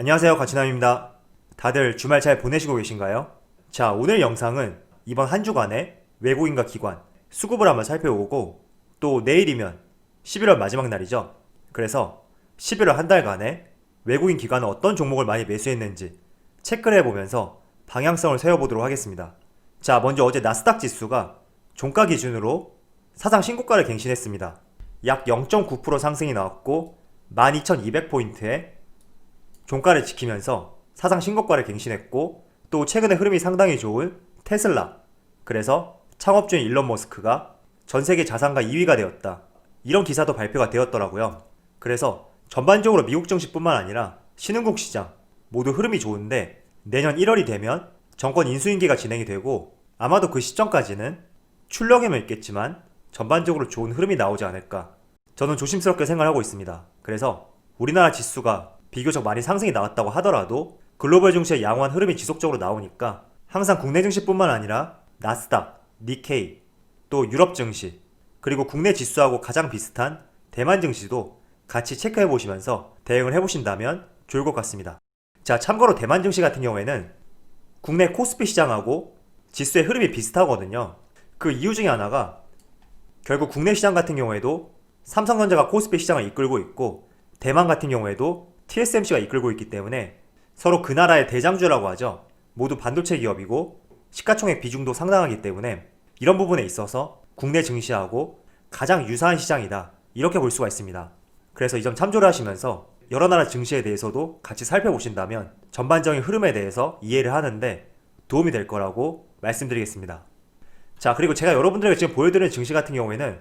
안녕하세요. 가치남입니다. 다들 주말 잘 보내시고 계신가요? 자, 오늘 영상은 이번 한 주간의 외국인과 기관 수급을 한번 살펴보고 또 내일이면 11월 마지막 날이죠. 그래서 11월 한 달간의 외국인 기관은 어떤 종목을 많이 매수했는지 체크를 해보면서 방향성을 세워보도록 하겠습니다. 자, 먼저 어제 나스닥 지수가 종가 기준으로 사상 신고가를 갱신했습니다. 약 0.9% 상승이 나왔고 12,200포인트에 종가를 지키면서 사상 신고가를 갱신했고 또 최근에 흐름이 상당히 좋은 테슬라. 그래서 창업주인 일론 머스크가 전 세계 자산가 2위가 되었다. 이런 기사도 발표가 되었더라고요. 그래서 전반적으로 미국 증시뿐만 아니라 신흥국 시장 모두 흐름이 좋은데 내년 1월이 되면 정권 인수인계가 진행이 되고 아마도 그 시점까지는 출렁임은 있겠지만 전반적으로 좋은 흐름이 나오지 않을까. 저는 조심스럽게 생각하고 있습니다. 그래서 우리나라 지수가 비교적 많이 상승이 나왔다고 하더라도 글로벌 증시의 양호한 흐름이 지속적으로 나오니까 항상 국내 증시뿐만 아니라 나스닥, 니케이, 또 유럽 증시, 그리고 국내 지수하고 가장 비슷한 대만 증시도 같이 체크해 보시면서 대응을 해 보신다면 좋을 것 같습니다. 자, 참고로 대만 증시 같은 경우에는 국내 코스피 시장하고 지수의 흐름이 비슷하거든요. 그 이유 중에 하나가 결국 국내 시장 같은 경우에도 삼성전자가 코스피 시장을 이끌고 있고 대만 같은 경우에도 TSMC가 이끌고 있기 때문에 서로 그 나라의 대장주라고 하죠. 모두 반도체 기업이고 시가총액 비중도 상당하기 때문에 이런 부분에 있어서 국내 증시하고 가장 유사한 시장이다. 이렇게 볼 수가 있습니다. 그래서 이 점 참조를 하시면서 여러 나라 증시에 대해서도 같이 살펴보신다면 전반적인 흐름에 대해서 이해를 하는데 도움이 될 거라고 말씀드리겠습니다. 자, 그리고 제가 여러분들에게 지금 보여드리는 증시 같은 경우에는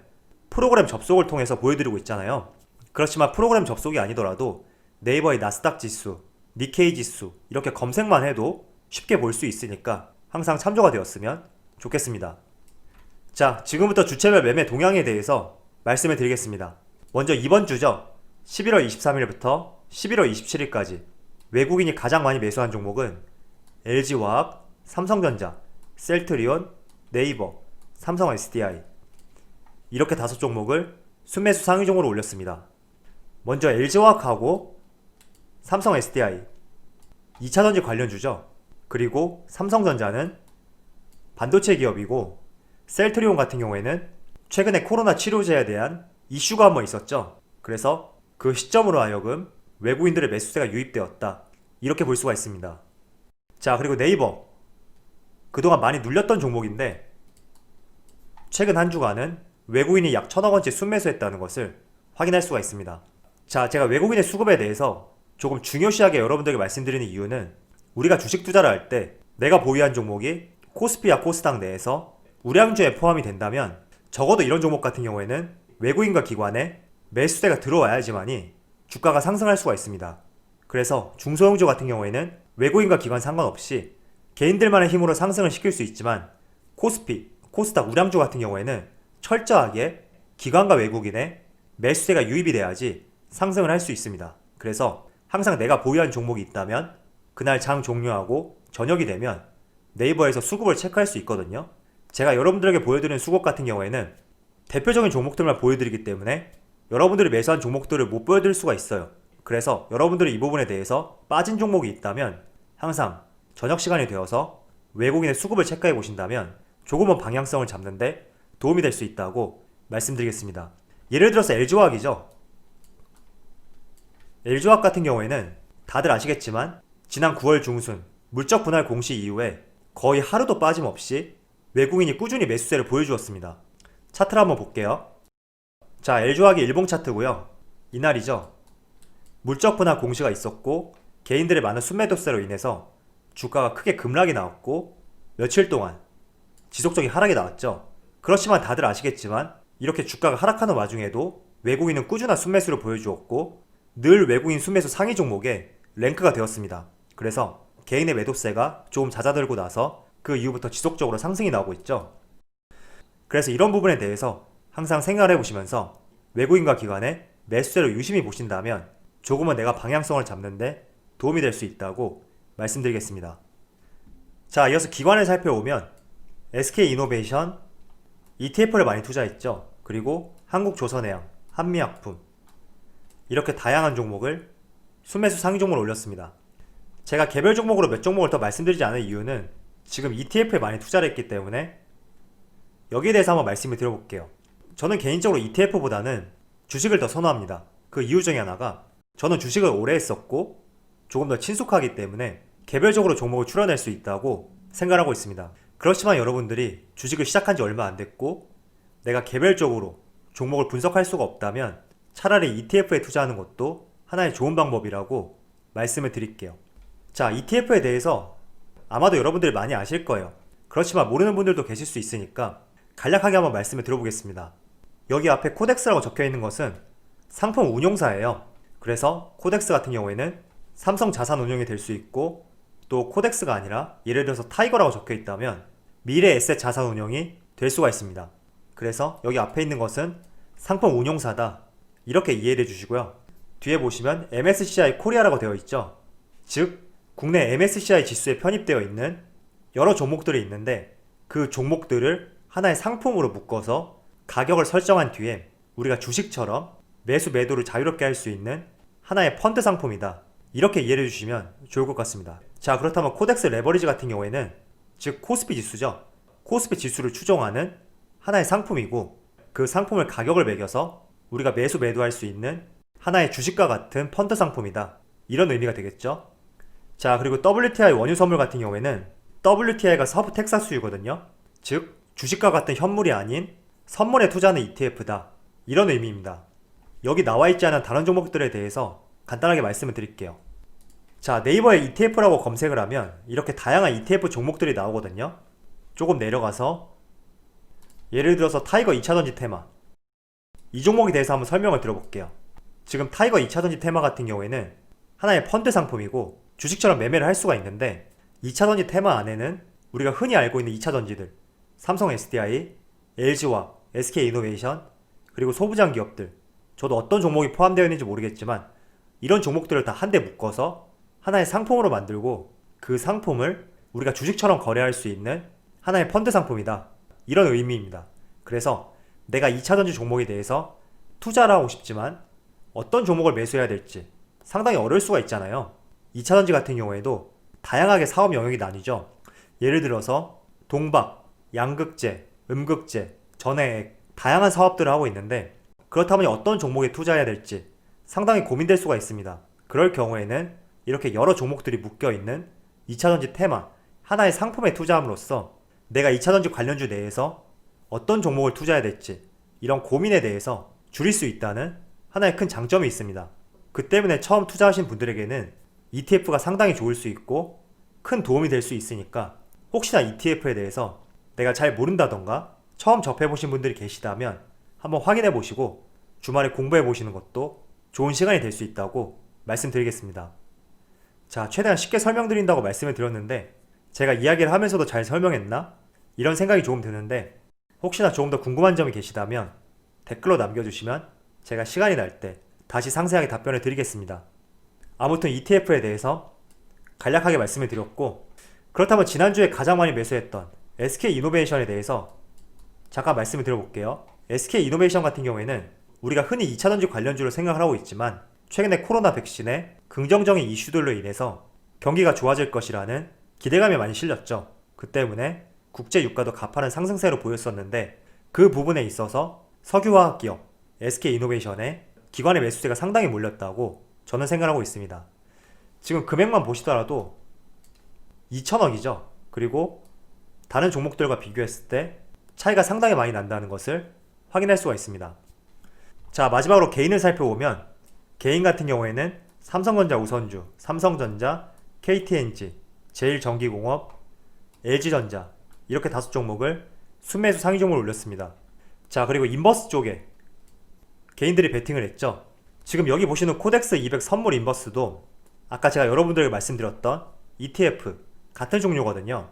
프로그램 접속을 통해서 보여드리고 있잖아요. 그렇지만 프로그램 접속이 아니더라도 네이버의 나스닥 지수, 니케이 지수 이렇게 검색만 해도 쉽게 볼 수 있으니까 항상 참조가 되었으면 좋겠습니다. 자, 지금부터 주체별 매매 동향에 대해서 말씀을 드리겠습니다. 먼저 이번 주죠. 11월 23일부터 11월 27일까지 외국인이 가장 많이 매수한 종목은 LG화학, 삼성전자, 셀트리온, 네이버, 삼성 SDI 이렇게 다섯 종목을 순매수 상위종으로 올렸습니다. 먼저 LG화학하고 삼성 SDI 2차전지 관련주죠. 그리고 삼성전자는 반도체 기업이고 셀트리온 같은 경우에는 최근에 코로나 치료제에 대한 이슈가 한번 있었죠. 그래서 그 시점으로 하여금 외국인들의 매수세가 유입되었다. 이렇게 볼 수가 있습니다. 자, 그리고 네이버. 그동안 많이 눌렸던 종목인데 최근 한 주간은 외국인이 약 천억 원치 순매수했다는 것을 확인할 수가 있습니다. 자, 제가 외국인의 수급에 대해서 조금 중요시하게 여러분들에게 말씀드리는 이유는 우리가 주식 투자를 할 때 내가 보유한 종목이 코스피와 코스닥 내에서 우량주에 포함이 된다면 적어도 이런 종목 같은 경우에는 외국인과 기관에 매수세가 들어와야지만이 주가가 상승할 수가 있습니다. 그래서 중소형주 같은 경우에는 외국인과 기관 상관없이 개인들만의 힘으로 상승을 시킬 수 있지만 코스피, 코스닥 우량주 같은 경우에는 철저하게 기관과 외국인의 매수세가 유입이 돼야지 상승을 할 수 있습니다. 그래서 항상 내가 보유한 종목이 있다면 그날 장 종료하고 저녁이 되면 네이버에서 수급을 체크할 수 있거든요. 제가 여러분들에게 보여드리는 수급 같은 경우에는 대표적인 종목들만 보여드리기 때문에 여러분들이 매수한 종목들을 못 보여드릴 수가 있어요. 그래서 여러분들이 이 부분에 대해서 빠진 종목이 있다면 항상 저녁 시간이 되어서 외국인의 수급을 체크해 보신다면 조금은 방향성을 잡는데 도움이 될 수 있다고 말씀드리겠습니다. 예를 들어서 LG화학이죠. LG화학 같은 경우에는 다들 아시겠지만 지난 9월 중순 물적 분할 공시 이후에 거의 하루도 빠짐없이 외국인이 꾸준히 매수세를 보여주었습니다. 차트를 한번 볼게요. 자, LG화학의 일봉 차트고요. 이날이죠. 물적 분할 공시가 있었고 개인들의 많은 순매도세로 인해서 주가가 크게 급락이 나왔고 며칠 동안 지속적인 하락이 나왔죠. 그렇지만 다들 아시겠지만 이렇게 주가가 하락하는 와중에도 외국인은 꾸준한 순매수를 보여주었고 늘 외국인 순매수 상위 종목에 랭크가 되었습니다. 그래서 개인의 매도세가 조금 잦아들고 나서 그 이후부터 지속적으로 상승이 나오고 있죠. 그래서 이런 부분에 대해서 항상 생각을 해보시면서 외국인과 기관의 매수세를 유심히 보신다면 조금은 내가 방향성을 잡는데 도움이 될 수 있다고 말씀드리겠습니다. 자, 이어서 기관을 살펴보면 SK이노베이션, ETF를 많이 투자했죠. 그리고 한국조선해양, 한미약품 이렇게 다양한 종목을 순매수 상위 종목을 올렸습니다. 제가 개별 종목으로 몇 종목을 더 말씀드리지 않은 이유는 지금 ETF에 많이 투자를 했기 때문에 여기에 대해서 한번 말씀을 드려볼게요. 저는 개인적으로 ETF보다는 주식을 더 선호합니다. 그 이유 중에 하나가 저는 주식을 오래 했었고 조금 더 친숙하기 때문에 개별적으로 종목을 추려낼 수 있다고 생각하고 있습니다. 그렇지만 여러분들이 주식을 시작한 지 얼마 안 됐고 내가 개별적으로 종목을 분석할 수가 없다면 차라리 ETF에 투자하는 것도 하나의 좋은 방법이라고 말씀을 드릴게요. 자, ETF에 대해서 아마도 여러분들이 많이 아실 거예요. 그렇지만 모르는 분들도 계실 수 있으니까 간략하게 한번 말씀을 드려보겠습니다. 여기 앞에 코덱스라고 적혀 있는 것은 상품 운용사예요. 그래서 코덱스 같은 경우에는 삼성 자산 운용이 될 수 있고 또 코덱스가 아니라 예를 들어서 타이거라고 적혀 있다면 미래 에셋 자산 운용이 될 수가 있습니다. 그래서 여기 앞에 있는 것은 상품 운용사다. 이렇게 이해해 주시고요. 뒤에 보시면 MSCI 코리아라고 되어 있죠. 즉, 국내 MSCI 지수에 편입되어 있는 여러 종목들이 있는데 그 종목들을 하나의 상품으로 묶어서 가격을 설정한 뒤에 우리가 주식처럼 매수 매도를 자유롭게 할 수 있는 하나의 펀드 상품이다. 이렇게 이해해 주시면 좋을 것 같습니다. 자, 그렇다면 코덱스 레버리지 같은 경우에는 즉 코스피 지수죠. 코스피 지수를 추종하는 하나의 상품이고 그 상품을 가격을 매겨서 우리가 매수 매도할 수 있는 하나의 주식과 같은 펀드 상품이다. 이런 의미가 되겠죠. 자, 그리고 WTI 원유 선물 같은 경우에는 WTI가 서부 텍사스유거든요. 즉, 주식과 같은 현물이 아닌 선물에 투자하는 ETF다. 이런 의미입니다. 여기 나와 있지 않은 다른 종목들에 대해서 간단하게 말씀을 드릴게요. 자, 네이버에 ETF라고 검색을 하면 이렇게 다양한 ETF 종목들이 나오거든요. 조금 내려가서 예를 들어서 타이거 2차전지 테마 이 종목에 대해서 한번 설명을 들어볼게요. 지금 타이거 2차 전지 테마 같은 경우에는 하나의 펀드 상품이고 주식처럼 매매를 할 수가 있는데 2차 전지 테마 안에는 우리가 흔히 알고 있는 2차 전지들 삼성 SDI, LG화, SK이노베이션 그리고 소부장 기업들 저도 어떤 종목이 포함되어 있는지 모르겠지만 이런 종목들을 다 한데 묶어서 하나의 상품으로 만들고 그 상품을 우리가 주식처럼 거래할 수 있는 하나의 펀드 상품이다. 이런 의미입니다. 그래서 내가 2차 전지 종목에 대해서 투자를 하고 싶지만 어떤 종목을 매수해야 될지 상당히 어려울 수가 있잖아요. 2차 전지 같은 경우에도 다양하게 사업 영역이 나뉘죠. 예를 들어서 동박, 양극재, 음극재, 전해액 다양한 사업들을 하고 있는데 그렇다면 어떤 종목에 투자해야 될지 상당히 고민될 수가 있습니다. 그럴 경우에는 이렇게 여러 종목들이 묶여 있는 2차전지 테마 하나의 상품에 투자함으로써 내가 2차전지 관련주 내에서 어떤 종목을 투자해야 될지 이런 고민에 대해서 줄일 수 있다는 하나의 큰 장점이 있습니다. 그 때문에 처음 투자하신 분들에게는 ETF가 상당히 좋을 수 있고 큰 도움이 될 수 있으니까 혹시나 ETF에 대해서 내가 잘 모른다던가 처음 접해보신 분들이 계시다면 한번 확인해 보시고 주말에 공부해 보시는 것도 좋은 시간이 될 수 있다고 말씀드리겠습니다. 자, 최대한 쉽게 설명드린다고 말씀을 드렸는데 제가 이야기를 하면서도 잘 설명했나? 이런 생각이 조금 드는데 혹시나 조금 더 궁금한 점이 계시다면 댓글로 남겨주시면 제가 시간이 날 때 다시 상세하게 답변을 드리겠습니다. 아무튼 ETF에 대해서 간략하게 말씀을 드렸고 그렇다면 지난주에 가장 많이 매수했던 SK 이노베이션에 대해서 잠깐 말씀을 드려볼게요. SK 이노베이션 같은 경우에는 우리가 흔히 2차전지 관련주로 생각을 하고 있지만 최근에 코로나 백신의 긍정적인 이슈들로 인해서 경기가 좋아질 것이라는 기대감이 많이 실렸죠. 그 때문에 국제 유가도 가파른 상승세로 보였었는데 그 부분에 있어서 석유화학 기업 SK 이노베이션의 기관의 매수세가 상당히 몰렸다고 저는 생각하고 있습니다. 지금 금액만 보시더라도 2천억이죠. 그리고 다른 종목들과 비교했을 때 차이가 상당히 많이 난다는 것을 확인할 수가 있습니다. 자, 마지막으로 개인을 살펴보면 개인 같은 경우에는 삼성전자 우선주, 삼성전자, KTNG, 제일전기공업, LG전자 이렇게 다섯 종목을 순매수 상위 종목을 올렸습니다. 자, 그리고 인버스 쪽에 개인들이 베팅을 했죠. 지금 여기 보시는 코덱스 200 선물 인버스도 아까 제가 여러분들에게 말씀드렸던 ETF 같은 종류거든요.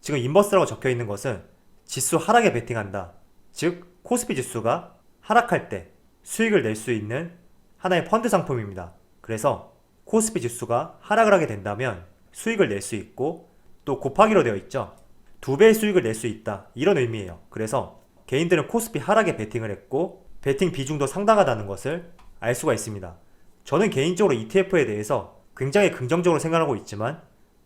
지금 인버스라고 적혀 있는 것은 지수 하락에 베팅한다. 즉, 코스피 지수가 하락할 때 수익을 낼 수 있는 하나의 펀드 상품입니다. 그래서 코스피 지수가 하락을 하게 된다면 수익을 낼 수 있고 또 곱하기로 되어 있죠. 두 배의 수익을 낼 수 있다. 이런 의미예요. 그래서 개인들은 코스피 하락에 베팅을 했고 베팅 비중도 상당하다는 것을 알 수가 있습니다. 저는 개인적으로 ETF에 대해서 굉장히 긍정적으로 생각하고 있지만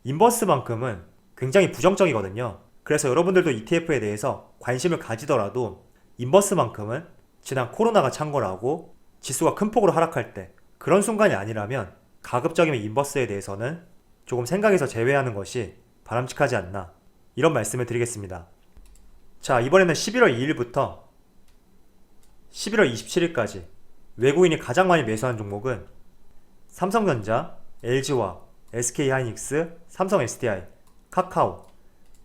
인버스만큼은 굉장히 부정적이거든요. 그래서 여러분들도 ETF에 대해서 관심을 가지더라도 인버스만큼은 지난 코로나가 창궐하고 지수가 큰 폭으로 하락할 때 그런 순간이 아니라면 가급적이면 인버스에 대해서는 조금 생각에서 제외하는 것이 바람직하지 않나 이런 말씀을 드리겠습니다. 자 이번에는 11월 2일부터 11월 27일까지 외국인이 가장 많이 매수한 종목은 삼성전자, LG화, SK하이닉스, 삼성 SDI, 카카오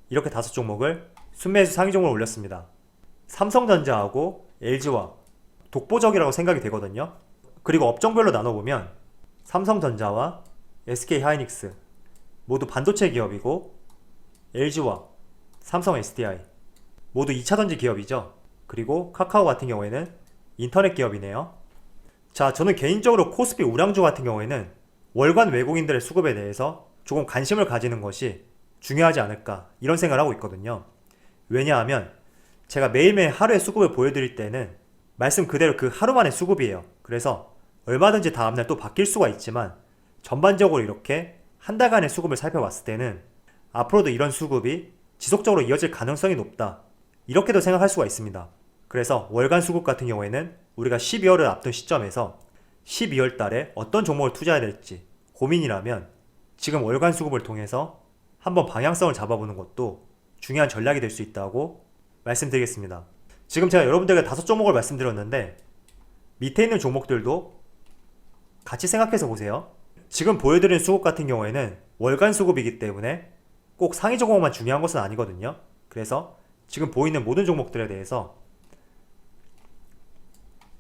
이렇게 다섯 종목을 순매수 상위 종목을 올렸습니다. 삼성전자하고 LG화 독보적이라고 생각이 되거든요. 그리고 업종별로 나눠보면 삼성전자와 SK하이닉스 모두 반도체 기업이고 LG화, 삼성 SDI 모두 2차전지 기업이죠. 그리고 카카오 같은 경우에는 인터넷 기업이네요. 자, 저는 개인적으로 코스피 우량주 같은 경우에는 월간 외국인들의 수급에 대해서 조금 관심을 가지는 것이 중요하지 않을까 이런 생각을 하고 있거든요. 왜냐하면 제가 매일매일 하루의 수급을 보여드릴 때는 말씀 그대로 그 하루만의 수급이에요. 그래서 얼마든지 다음날 또 바뀔 수가 있지만 전반적으로 이렇게 한 달간의 수급을 살펴봤을 때는 앞으로도 이런 수급이 지속적으로 이어질 가능성이 높다. 이렇게도 생각할 수가 있습니다. 그래서 월간 수급 같은 경우에는 우리가 12월을 앞둔 시점에서 12월 달에 어떤 종목을 투자해야 될지 고민이라면 지금 월간 수급을 통해서 한번 방향성을 잡아보는 것도 중요한 전략이 될 수 있다고 말씀드리겠습니다. 지금 제가 여러분들에게 다섯 종목을 말씀드렸는데 밑에 있는 종목들도 같이 생각해서 보세요. 지금 보여드린 수급 같은 경우에는 월간 수급이기 때문에 꼭 상위 종목만 중요한 것은 아니거든요. 그래서 지금 보이는 모든 종목들에 대해서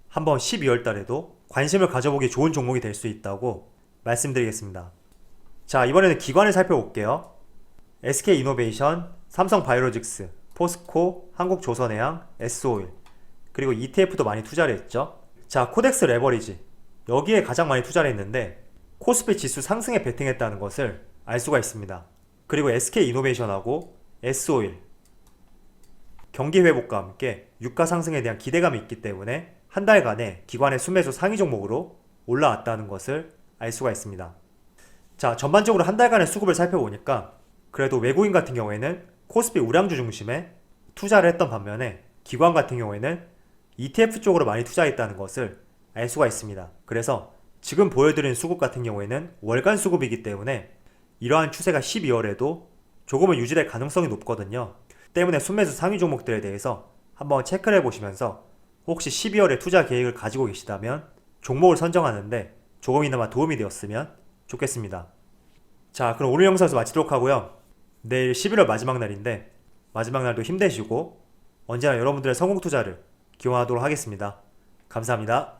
한번 12월 달에도 관심을 가져보기 좋은 종목이 될 수 있다고 말씀드리겠습니다. 자, 이번에는 기관을 살펴볼게요. SK 이노베이션, 삼성 바이오로직스, 포스코, 한국조선해양, S오일, 그리고 ETF도 많이 투자를 했죠. 자, 코덱스 레버리지. 여기에 가장 많이 투자를 했는데 코스피 지수 상승에 베팅했다는 것을 알 수가 있습니다. 그리고 SK 이노베이션하고 S오일 경기 회복과 함께 유가 상승에 대한 기대감이 있기 때문에 한 달간의 기관의 순매수 상위 종목으로 올라왔다는 것을 알 수가 있습니다. 자, 전반적으로 한 달간의 수급을 살펴보니까 그래도 외국인 같은 경우에는 코스피 우량주 중심에 투자를 했던 반면에 기관 같은 경우에는 ETF 쪽으로 많이 투자했다는 것을 알 수가 있습니다. 그래서 지금 보여드린 수급 같은 경우에는 월간 수급이기 때문에 이러한 추세가 12월에도 조금은 유지될 가능성이 높거든요. 때문에 순매수 상위 종목들에 대해서 한번 체크를 해보시면서 혹시 12월에 투자 계획을 가지고 계시다면 종목을 선정하는데 조금이나마 도움이 되었으면 좋겠습니다. 자, 그럼 오늘 영상에서 마치도록 하고요. 내일 11월 마지막 날인데 마지막 날도 힘내시고 언제나 여러분들의 성공 투자를 기원하도록 하겠습니다. 감사합니다.